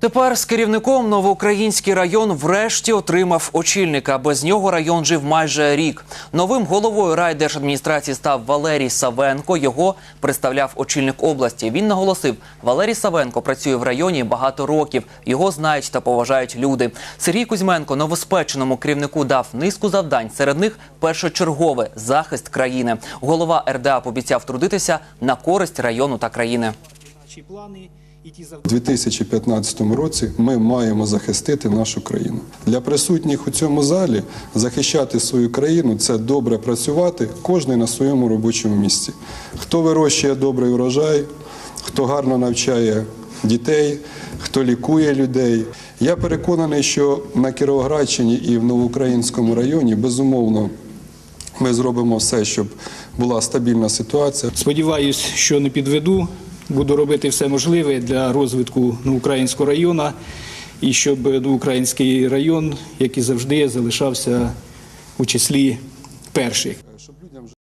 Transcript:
Тепер з керівником новоукраїнський район врешті отримав очільника. Без нього район жив майже рік. Новим головою райдержадміністрації став Валерій Савенко. Його представляв очільник області. Він наголосив, Валерій Савенко працює в районі багато років. Його знають та поважають люди. Сергій Кузьменко новоспеченому керівнику дав низку завдань. Серед них першочергове захист країни. Голова РДА пообіцяв трудитися на користь району та країни. Плани і ті У 2015 році ми маємо захистити нашу країну. Для присутніх у цьому залі захищати свою країну це добре працювати кожен на своєму робочому місці. Хто вирощує добрий урожай, хто гарно навчає дітей, хто лікує людей. Я переконаний, що на Кіровоградщині і в Новоукраїнському районі безумовно ми зробимо все, щоб була стабільна ситуація. Сподіваюсь, що не підведу. Буду робити все можливе для розвитку українського району і щоб український район, як і завжди, залишався у числі перших.